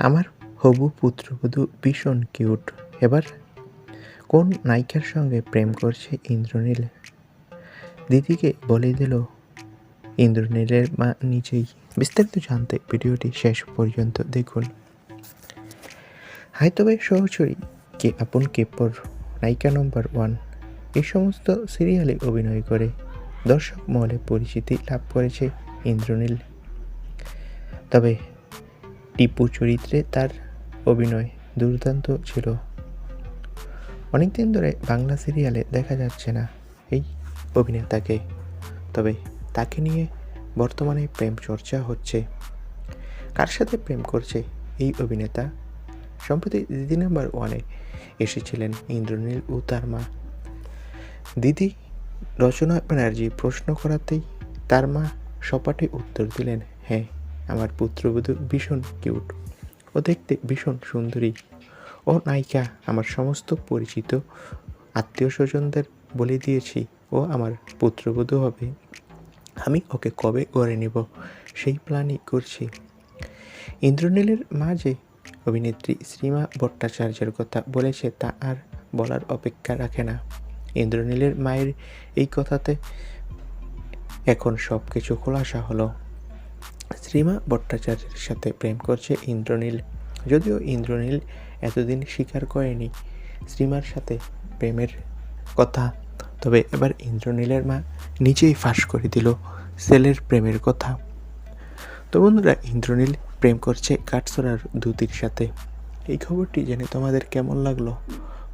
আমার হবু পুত্রবধূ ভীষণ কিউট। এবার কোন নায়িকার সঙ্গে প্রেম করছে ইন্দ্রনীল? দিদিকে বলে দিল, ইন্দ্রনীলের মা নিজেই। বিস্তারিত জানতে ভিডিওটি শেষ পর্যন্ত দেখুন। হাই তবে সহচরী কে আপন কে পর নায়িকা নম্বর ওয়ান। এই সমস্ত সিরিয়ালে অভিনয় করে দর্শক মহলে পরিচিতি লাভ করেছে ইন্দ্রনীল। তবে টিপু চরিত্রে তার অভিনয় দুর্দান্ত ছিল। অনেকদিন ধরে বাংলা সিরিয়ালে দেখা যাচ্ছে না এই অভিনেতাকে, তবে তাকে নিয়ে বর্তমানে প্রেম চর্চা হচ্ছে। কার সাথে প্রেম করছে এই অভিনেতা? সম্প্রতি দিদি নাম্বার ওয়ানে এসেছিলেন ইন্দ্রনীল ও তার মা। দিদি রচনা ব্যানার্জি প্রশ্ন করাতেই তার মা সপাটে উত্তর দিলেন হ্যাঁ আমার পুত্রবধূ ভীষণ কিউট। ও দেখতে ভীষণ সুন্দরী। ও নায়িকা, আমার সমস্ত পরিচিত আত্মীয় স্বজনদের বলে দিয়েছি, ও আমার পুত্রবধূ হবে। আমি ওকে কবে করে নেব, সেই প্ল্যানই করছি। ইন্দ্রনীলের মা যে অভিনেত্রী শ্রীমা ভট্টাচার্যের কথা বলেছে, তা আর বলার অপেক্ষা রাখে না। ইন্দ্রনীলের মায়ের এই কথাতে এখন সব কিছু খোলাসা হলো। শ্রীমা ভট্টাচার্যের সাথে প্রেম করছে ইন্দ্রনীল। যদিও ইন্দ্রনীল এতদিন স্বীকার করেনি শ্রীমার সাথে প্রেমের কথা, তবে এবার ইন্দ্রনীলের মা নিজেই ফাঁস করে দিল সেলের প্রেমের কথা। তো বন্ধুরা, ইন্দ্রনীল প্রেম করছে কাঠসরার দুতির সাথে। এই খবরটি জেনে তোমাদের কেমন লাগল?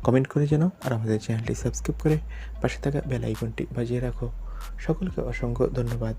কমেন্ট করে জানাও আর আমাদের চ্যানেলটি সাবস্ক্রাইব করে পাশে থাকা বেল আইকনটি বাজিয়ে রাখো। সকলকে অসংখ্য ধন্যবাদ।